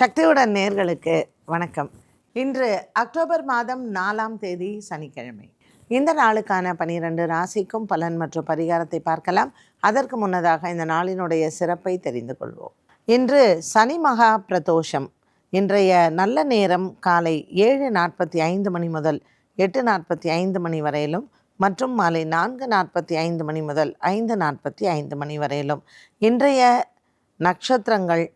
சக்தியுடன் நேர்களுக்கு வணக்கம். இன்று அக்டோபர் மாதம் நாலாம் தேதி சனிக்கிழமை. இந்த நாளுக்கான பனிரெண்டு ராசிக்கும் பலன் மற்றும் பரிகாரத்தை பார்க்கலாம். அதற்கு முன்னதாக இந்த நாளினுடைய சிறப்பை தெரிந்து கொள்வோம். இன்று சனி மகா பிரதோஷம். இன்றைய நல்ல நேரம் காலை ஏழு நாற்பத்தி ஐந்து மணி முதல் எட்டு நாற்பத்தி ஐந்து மணி வரையிலும் மற்றும் மாலை நான்கு நாற்பத்தி ஐந்து மணி முதல் ஐந்து நாற்பத்தி ஐந்து மணி வரையிலும் இன்றைய நட்சத்திரங்கள்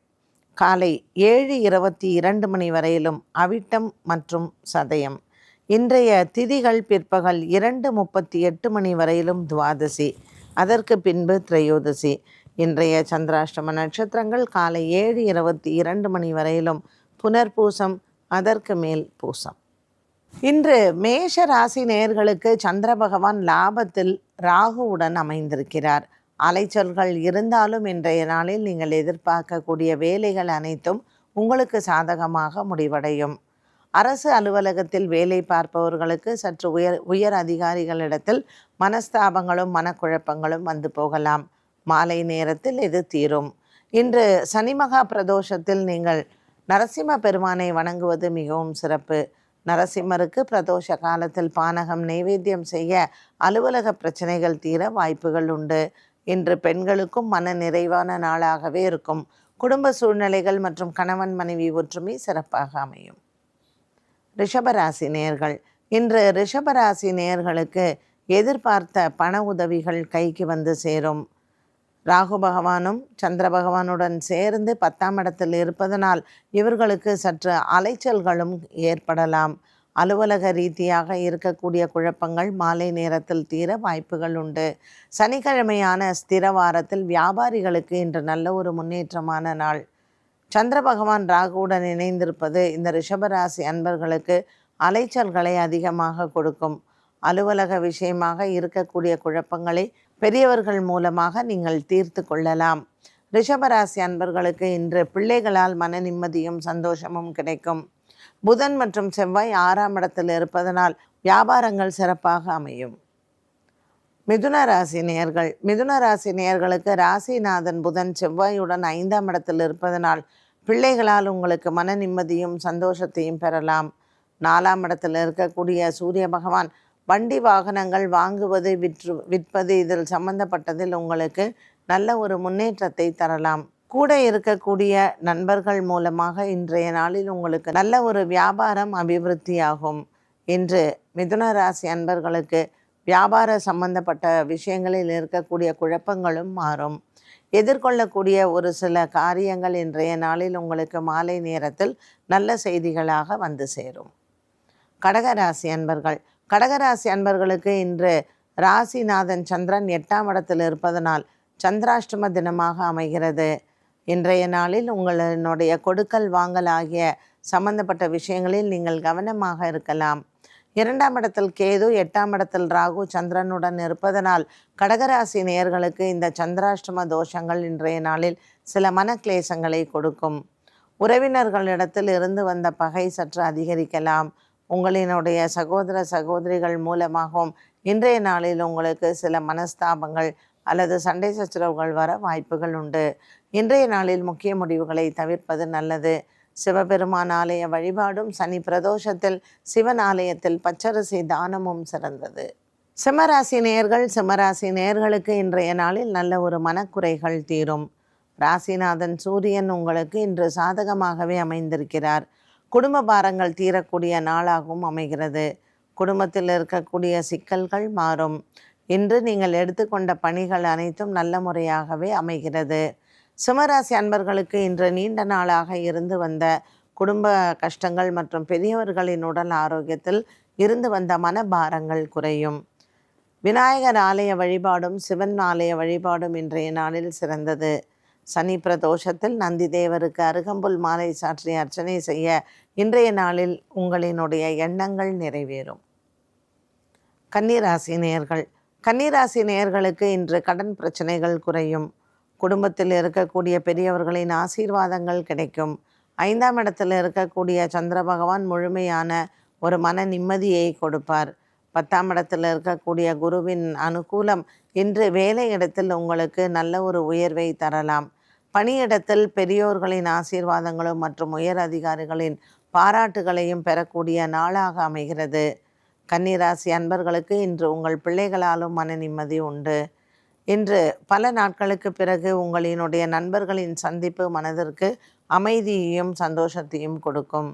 காலை ஏழு இருபத்தி இரண்டு மணி வரையிலும் அவிட்டம் மற்றும் சதயம். இன்றைய திதிகள் பிற்பகல் இரண்டு முப்பத்தி எட்டு மணி வரையிலும் துவாதசி. அதற்கு பின்பு திரையோதசி. இன்றைய சந்திராஷ்டம நட்சத்திரங்கள் காலை ஏழு இருபத்தி இரண்டு மணி வரையிலும் புனர்பூசம் அதற்கு மேல் பூசம். இன்று மேஷ ராசி நேயர்களுக்கு சந்திர பகவான் லாபத்தில் ராகுவுடன் அமைந்திருக்கிறார். அலைச்சல்கள் இருந்தாலும் இன்றைய நாளில் நீங்கள் எதிர்பார்க்கக்கூடிய வேலைகள் அனைத்தும் உங்களுக்கு சாதகமாக முடிவடையும். அரசு அலுவலகத்தில் வேலை பார்ப்பவர்களுக்கு சற்று உயர் உயர் அதிகாரிகளிடத்தில் மனஸ்தாபங்களும் மனக்குழப்பங்களும் வந்து போகலாம். மாலை நேரத்தில் இது தீரும். இன்று சனிமகா பிரதோஷத்தில் நீங்கள் நரசிம்ம பெருமானை வணங்குவது மிகவும் சிறப்பு. நரசிம்மருக்கு பிரதோஷ காலத்தில் பானகம் நைவேத்தியம் செய்ய அலுவலக பிரச்சனைகள் தீர வாய்ப்புகள் உண்டு. இன்று பெண்களுக்கும் மன நிறைவான நாளாகவே இருக்கும். குடும்ப சூழ்நிலைகள் மற்றும் கணவன் மனைவி ஒற்றுமை சிறப்பாக அமையும். ரிஷபராசி நேயர்கள் இன்று ரிஷபராசி நேயர்களுக்கு எதிர்பார்த்த பண உதவிகள் கைக்கு வந்து சேரும். ராகு பகவானும் சந்திர பகவானுடன் சேர்ந்து பத்தாம் இடத்தில் இருப்பதனால் இவர்களுக்கு சற்று அலைச்சல்களும் ஏற்படலாம். அலுவலக ரீதியாக இருக்கக்கூடிய குழப்பங்கள் மாலை நேரத்தில் தீர வாய்ப்புகள் உண்டு. சனிக்கிழமையான ஸ்திர வாரத்தில் வியாபாரிகளுக்கு இன்று நல்ல ஒரு முன்னேற்றமான நாள். சந்திர பகவான் ராகுவுடன் இணைந்திருப்பது இந்த ரிஷபராசி அன்பர்களுக்கு அலைச்சல்களை அதிகமாக கொடுக்கும். அலுவலக விஷயமாக இருக்கக்கூடிய குழப்பங்களை பெரியவர்கள் மூலமாக நீங்கள் தீர்த்து கொள்ளலாம். ரிஷபராசி அன்பர்களுக்கு இன்று பிள்ளைகளால் மன நிம்மதியும் சந்தோஷமும் கிடைக்கும். புதன் மற்றும் செவ்வாய் ஆறாம் இடத்தில் இருப்பதனால் வியாபாரங்கள் சிறப்பாக அமையும். மிதுன ராசி நேயர்கள். மிதுன ராசி நேயர்களுக்கு ராசிநாதன் புதன் செவ்வாயுடன் ஐந்தாம் இடத்தில் இருப்பதனால் பிள்ளைகளால் உங்களுக்கு மன நிம்மதியும் சந்தோஷத்தையும் பெறலாம். நாலாம் இடத்தில் இருக்கக்கூடிய சூரிய பகவான் வண்டி வாகனங்கள் வாங்குவது விற்று விற்பது இதில் சம்பந்தப்பட்டதில் உங்களுக்கு நல்ல ஒரு முன்னேற்றத்தை தரலாம். கூட இருக்கக்கூடிய நண்பர்கள் மூலமாக இன்றைய நாளில் உங்களுக்கு நல்ல ஒரு வியாபாரம் அபிவிருத்தியாகும் இன்று மிதுன ராசி அன்பர்களுக்கு வியாபார சம்பந்தப்பட்ட விஷயங்களில் இருக்கக்கூடிய குழப்பங்களும் மாறும். எதிர்கொள்ளக்கூடிய ஒரு சில காரியங்கள் இன்றைய நாளில் உங்களுக்கு மாலை நேரத்தில் நல்ல செய்திகளாக வந்து சேரும். கடகராசி அன்பர்கள் கடகராசி அன்பர்களுக்கு இன்று ராசிநாதன் சந்திரன் எட்டாம் இடத்தில் இருப்பதனால் சந்திராஷ்டம தினமாக அமைகிறது. இன்றைய நாளில் உங்களுடைய கொடுக்கல் வாங்கல் ஆகிய சம்பந்தப்பட்ட விஷயங்களில் நீங்கள் கவனமாக இருக்கலாம். இரண்டாம் இடத்தில் கேது எட்டாம் இடத்தில் ராகு சந்திரனுடன் இருப்பதனால் கடகராசி நேயர்களுக்கு இந்த சந்திராஷ்டம தோஷங்கள் இன்றைய நாளில் சில மனக்லேசங்களை கொடுக்கும். உறவினர்களிடத்தில் இருந்து வந்த பகை சற்று அதிகரிக்கலாம். உங்களினுடைய சகோதர சகோதரிகள் மூலமாகவும் இன்றைய நாளில் உங்களுக்கு சில மனஸ்தாபங்கள் அல்லது சண்டை சச்சரவுகள் வர வாய்ப்புகள் உண்டு. இன்றைய நாளில் முக்கிய முடிவுகளை தவிர்ப்பது நல்லது. சிவபெருமான் ஆலய வழிபாடும் சனி பிரதோஷத்தில் சிவன் ஆலயத்தில் பச்சரிசி தானமும் சிறந்தது. சிம்மராசி நேர்கள் சிம்மராசி நேர்களுக்கு இன்றைய நாளில் நல்ல ஒரு மனக்குறைகள் தீரும். ராசிநாதன் சூரியன் உங்களுக்கு இன்று சாதகமாகவே அமைந்திருக்கிறார். குடும்ப பாரங்கள் தீரக்கூடிய நாளாகவும் அமைகிறது. குடும்பத்தில் இருக்கக்கூடிய சிக்கல்கள் மாறும். இன்று நீங்கள் எடுத்துக்கொண்ட பணிகள் அனைத்தும் நல்ல முறையாகவே அமைகிறது. சிம்மராசி அன்பர்களுக்கு இன்று நீண்ட நாளாக இருந்து வந்த குடும்ப கஷ்டங்கள் மற்றும் பெரியவர்களின் உடல் ஆரோக்கியத்தில் இருந்து வந்த மனபாரங்கள் குறையும். விநாயகர் ஆலய வழிபாடும் சிவன் ஆலய வழிபாடும் இன்றைய நாளில் சிறந்தது. சனி பிரதோஷத்தில் நந்தி தேவருக்கு அருகம்புல் மாலை சாற்றி அர்ச்சனை செய்ய இன்றைய நாளில் உங்களினுடைய எண்ணங்கள் நிறைவேறும். கன்னிராசி நேயர்கள். கன்னிராசி நேயர்களுக்கு இன்று கடன் பிரச்சனைகள் குறையும். குடும்பத்தில் இருக்கக்கூடிய பெரியவர்களின் ஆசீர்வாதங்கள் கிடைக்கும். ஐந்தாம் இடத்தில் இருக்கக்கூடிய சந்திர பகவான் முழுமையான ஒரு மன நிம்மதியை கொடுப்பார். பத்தாம் இடத்தில் இருக்கக்கூடிய குருவின் அனுகூலம் இன்று வேலை இடத்தில் உங்களுக்கு நல்ல ஒரு உயர்வை தரலாம். பணியிடத்தில் பெரியோர்களின் ஆசீர்வாதங்களும் மற்றும் உயர் அதிகாரிகளின் பாராட்டுகளையும் பெறக்கூடிய நாளாக அமைகிறது. கன்னிராசி அன்பர்களுக்கு இன்று உங்கள் பிள்ளைகளாலும் மன நிம்மதி உண்டு. இன்று பல நாட்களுக்கு பிறகு உங்களினுடைய நண்பர்களின் சந்திப்பு மனதிற்கு அமைதியையும் சந்தோஷத்தையும் கொடுக்கும்.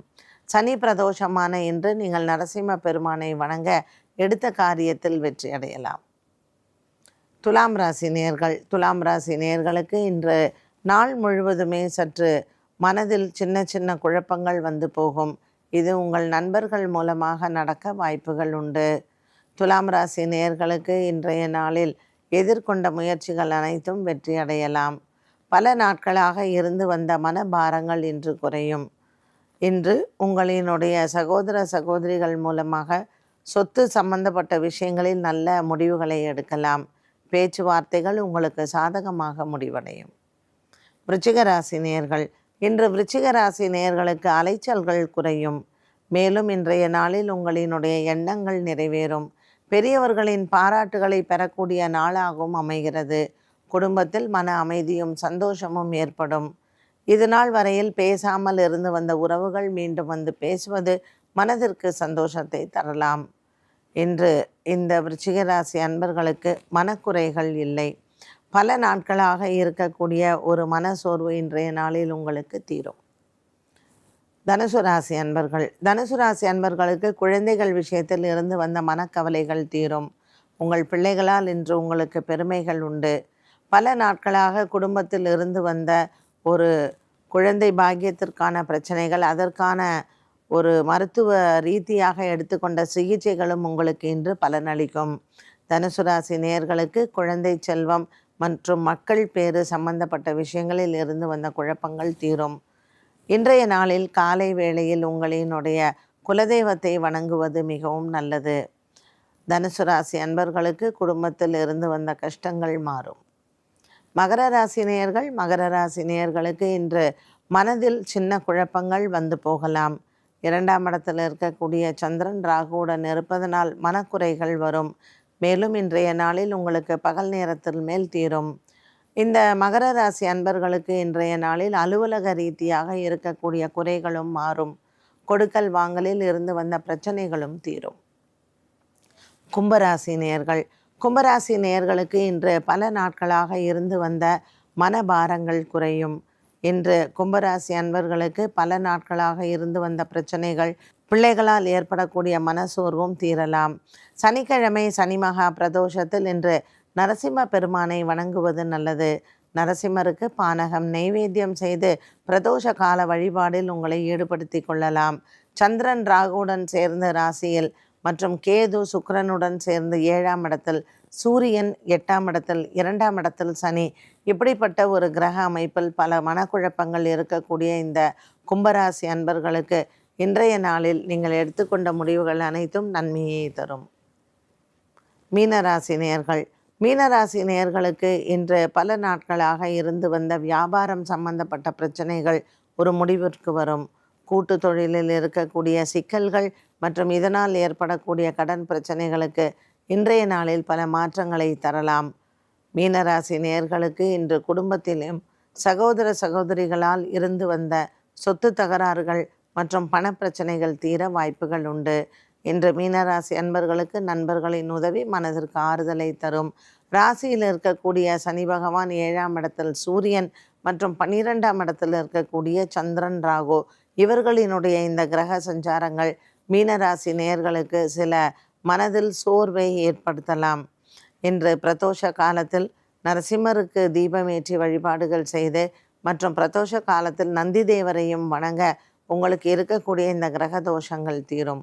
சனி பிரதோஷமான இன்று நீங்கள் நரசிம்ம பெருமானை வணங்க எடுத்த காரியத்தில் வெற்றி அடையலாம். துலாம் ராசி நேர்கள் துலாம் ராசி நேர்களுக்கு இன்று நாள் முழுவதுமே சற்று மனதில் சின்ன சின்ன குழப்பங்கள் வந்து போகும். இது உங்கள் நண்பர்கள் மூலமாக நடக்க வாய்ப்புகள் உண்டு. துலாம் ராசி நேர்களுக்கு இன்றைய நாளில் எதிர்கொண்ட முயற்சிகள் அனைத்தும் வெற்றி அடையலாம் பல நாட்களாக இருந்து வந்த மனபாரங்கள் இன்று குறையும். இன்று உங்களினுடைய சகோதர சகோதரிகள் மூலமாக சொத்து சம்பந்தப்பட்ட விஷயங்களில் நல்ல முடிவுகளை எடுக்கலாம். பேச்சுவார்த்தைகள் உங்களுக்கு சாதகமாக முடிவடையும். விருச்சிகராசி நேர்கள் இன்று விருச்சிகராசி நேர்களுக்கு அலைச்சல்கள் குறையும். மேலும் இன்றைய நாளில் உங்களினுடைய எண்ணங்கள் நிறைவேறும். பெரியவர்களின் பாராட்டுகளை பெறக்கூடிய நாளாகவும் அமைகிறது. குடும்பத்தில் மன அமைதியும் சந்தோஷமும் ஏற்படும். இது நாள் வரையில் பேசாமல் இருந்து வந்த உறவுகள் மீண்டும் வந்து பேசுவது மனதிற்கு சந்தோஷத்தை தரலாம். இன்று இந்த விருச்சிகராசி அன்பர்களுக்கு மனக்குறைகள் இல்லை. பல நாட்களாக இருக்கக்கூடிய ஒரு மன சோர்வு இன்றைய நாளில் உங்களுக்கு தீரும். தனுசு ராசி அன்பர்கள். தனுசு ராசி அன்பர்களுக்கு குழந்தைகள் விஷயத்தில் இருந்து வந்த மனக்கவலைகள் தீரும். உங்கள் பிள்ளைகளால் இன்று உங்களுக்கு பெருமைகள் உண்டு. பல நாட்களாக குடும்பத்தில் இருந்து வந்த ஒரு குழந்தை பாக்கியத்திற்கான பிரச்சனைகள் அதற்கான ஒரு மருத்துவ ரீதியாக எடுத்துக்கொண்ட சிகிச்சைகளும் உங்களுக்கு இன்று பலனளிக்கும். தனுசு ராசி நேர்களுக்கு குழந்தை செல்வம் மற்றும் மக்கள் பேறு சம்பந்தப்பட்ட விஷயங்களில் இருந்து வந்த குழப்பங்கள் தீரும். இன்றைய நாளில் காலை வேளையில் உங்களினுடைய குலதெய்வத்தை வணங்குவது மிகவும் நல்லது. தனுசு ராசி அன்பர்களுக்கு குடும்பத்தில் இருந்து வந்த கஷ்டங்கள் மாறும். மகர ராசி நேயர்கள் மகர ராசி நேயர்களுக்கு இன்று மனதில் சின்ன குழப்பங்கள் வந்து போகலாம். இரண்டாம் இடத்தில் இருக்கக்கூடிய சந்திரன் ராகுவுடன் இருப்பதனால் மனக்குறைகள் வரும். மேலும் இன்றைய நாளில் உங்களுக்கு பகல் நேரத்தில் மேல் தீரும். இந்த மகர ராசி அன்பர்களுக்கு இன்றைய நாளில் அலுவலக ரீதியாக இருக்கக்கூடிய குறைகளும் மாறும். கொடுக்கல் வாங்கலில் இருந்து வந்த பிரச்சனைகளும் தீரும். கும்பராசி நேர்கள் கும்பராசி நேர்களுக்கு இன்று பல நாட்களாக இருந்து வந்த மனபாரங்கள் குறையும். இன்று கும்பராசி அன்பர்களுக்கு பல நாட்களாக இருந்து வந்த பிரச்சனைகள் பிள்ளைகளால் ஏற்படக்கூடிய மனசோர்வும் தீரலாம். சனிக்கிழமை சனி மகா பிரதோஷத்தில் இன்று நரசிம்ம பெருமானை வணங்குவது நல்லது. நரசிம்மருக்கு பானகம் நெய்வேத்தியம் செய்து பிரதோஷ கால வழிபாடில் உங்களை ஈடுபடுத்தி கொள்ளலாம். சந்திரன் ராகுவுடன் சேர்ந்த ராசியில் மற்றும் கேது சுக்கரனுடன் சேர்ந்து ஏழாம் இடத்தில் சூரியன் எட்டாம் இடத்தில் இரண்டாம் இடத்தில் சனி. இப்படிப்பட்ட ஒரு கிரக அமைப்பில் பல மனக்குழப்பங்கள் இருக்கக்கூடிய இந்த கும்பராசி அன்பர்களுக்கு இன்றைய நாளில் நீங்கள் எடுத்துக்கொண்ட முடிவுகள் அனைத்தும் நன்மையை தரும். மீனராசி நேர்கள் மீனராசி நேர்களுக்கு இன்று பல நாட்களாக இருந்து வந்த வியாபாரம் சம்பந்தப்பட்ட பிரச்சனைகள் ஒரு முடிவிற்கு வரும். கூட்டு தொழிலில் இருக்கக்கூடிய சிக்கல்கள் மற்றும் இதனால் ஏற்படக்கூடிய கடன் பிரச்சனைகளுக்கு இன்றைய நாளில் பல மாற்றங்களை தரலாம். மீனராசி நேர்களுக்கு இன்று குடும்பத்திலும் சகோதர சகோதரிகளால் இருந்து வந்த சொத்து தகராறுகள் மற்றும் பணப்பிரச்சனைகள் தீர வாய்ப்புகள் உண்டு. இன்று மீனராசி அன்பர்களுக்கு நண்பர்களின் உதவி மனதிற்கு ஆறுதலை தரும். ராசியில் இருக்கக்கூடிய சனி பகவான் ஏழாம் இடத்தில் சூரியன் மற்றும் பன்னிரெண்டாம் இடத்தில் இருக்கக்கூடிய சந்திரன் ராகு. இவர்களினுடைய இந்த கிரக சஞ்சாரங்கள் மீனராசி நேர்களுக்கு சில மனதில் சோர்வை ஏற்படுத்தலாம். இன்று பிரதோஷ காலத்தில் நரசிம்மருக்கு தீபமேற்றி வழிபாடுகள் செய்து மற்றும் பிரதோஷ காலத்தில் நந்தி தேவரையும் வணங்க உங்களுக்கு இருக்கக்கூடிய இந்த கிரக தோஷங்கள் தீரும்.